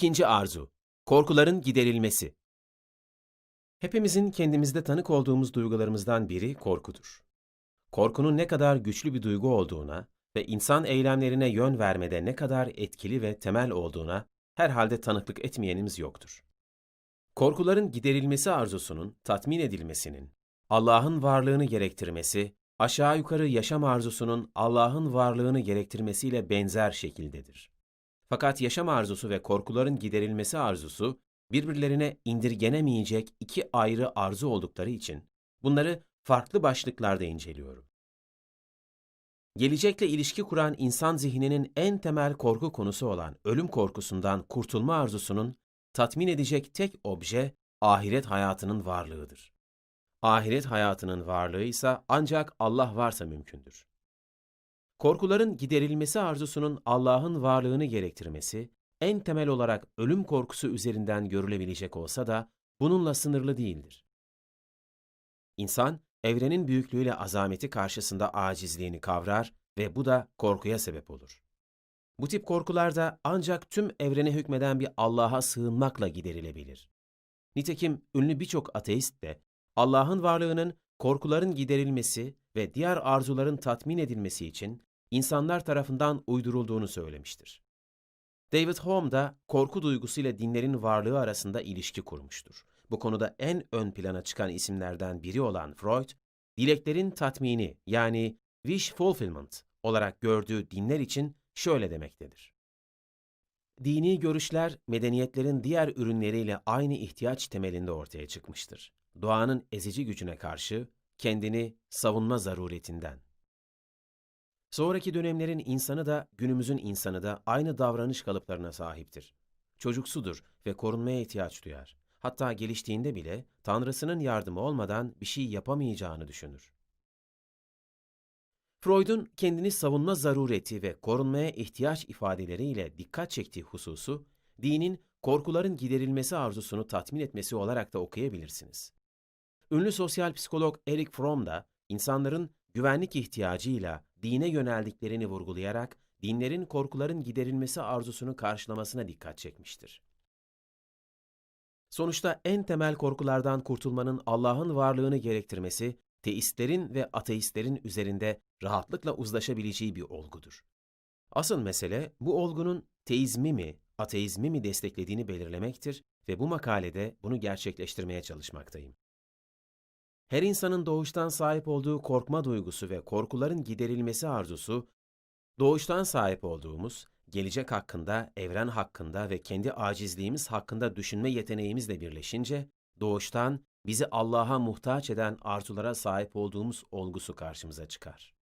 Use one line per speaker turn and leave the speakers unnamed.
İkinci arzu, korkuların giderilmesi. Hepimizin kendimizde tanık olduğumuz duygularımızdan biri korkudur. Korkunun ne kadar güçlü bir duygu olduğuna ve insan eylemlerine yön vermede ne kadar etkili ve temel olduğuna herhalde tanıklık etmeyenimiz yoktur. Korkuların giderilmesi arzusunun tatmin edilmesinin, Allah'ın varlığını gerektirmesi, aşağı yukarı yaşam arzusunun Allah'ın varlığını gerektirmesiyle benzer şekildedir. Fakat yaşam arzusu ve korkuların giderilmesi arzusu birbirlerine indirgenemeyecek iki ayrı arzu oldukları için bunları farklı başlıklarda inceliyorum. Gelecekle ilişki kuran insan zihninin en temel korku konusu olan ölüm korkusundan kurtulma arzusunun tatmin edecek tek obje ahiret hayatının varlığıdır. Ahiret hayatının varlığı ise ancak Allah varsa mümkündür. Korkuların giderilmesi arzusunun Allah'ın varlığını gerektirmesi, en temel olarak ölüm korkusu üzerinden görülebilecek olsa da bununla sınırlı değildir. İnsan, evrenin büyüklüğüyle azameti karşısında acizliğini kavrar ve bu da korkuya sebep olur. Bu tip korkular da ancak tüm evrene hükmeden bir Allah'a sığınmakla giderilebilir. Nitekim ünlü birçok ateist de Allah'ın varlığının korkuların giderilmesi ve diğer arzuların tatmin edilmesi için insanlar tarafından uydurulduğunu söylemiştir. David Hume da korku duygusuyla dinlerin varlığı arasında ilişki kurmuştur. Bu konuda en ön plana çıkan isimlerden biri olan Freud, dileklerin tatmini yani wish fulfillment olarak gördüğü dinler için şöyle demektedir. Dini görüşler medeniyetlerin diğer ürünleriyle aynı ihtiyaç temelinde ortaya çıkmıştır. Doğanın ezici gücüne karşı kendini savunma zaruretinden. Sonraki dönemlerin insanı da günümüzün insanı da aynı davranış kalıplarına sahiptir. Çocuksudur ve korunmaya ihtiyaç duyar. Hatta geliştiğinde bile Tanrısının yardımı olmadan bir şey yapamayacağını düşünür. Freud'un kendini savunma zarureti ve korunmaya ihtiyaç ifadeleriyle dikkat çektiği hususu, dinin korkuların giderilmesi arzusunu tatmin etmesi olarak da okuyabilirsiniz. Ünlü sosyal psikolog Eric Fromm da insanların güvenlik ihtiyacıyla dine yöneldiklerini vurgulayarak dinlerin korkuların giderilmesi arzusunu karşılamasına dikkat çekmiştir. Sonuçta en temel korkulardan kurtulmanın Allah'ın varlığını gerektirmesi, teistlerin ve ateistlerin üzerinde rahatlıkla uzlaşabileceği bir olgudur. Asıl mesele bu olgunun teizmi mi, ateizmi mi desteklediğini belirlemektir ve bu makalede bunu gerçekleştirmeye çalışmaktayım. Her insanın doğuştan sahip olduğu korkma duygusu ve korkuların giderilmesi arzusu, doğuştan sahip olduğumuz, gelecek hakkında, evren hakkında ve kendi acizliğimiz hakkında düşünme yeteneğimizle birleşince, doğuştan bizi Allah'a muhtaç eden arzulara sahip olduğumuz olgusu karşımıza çıkar.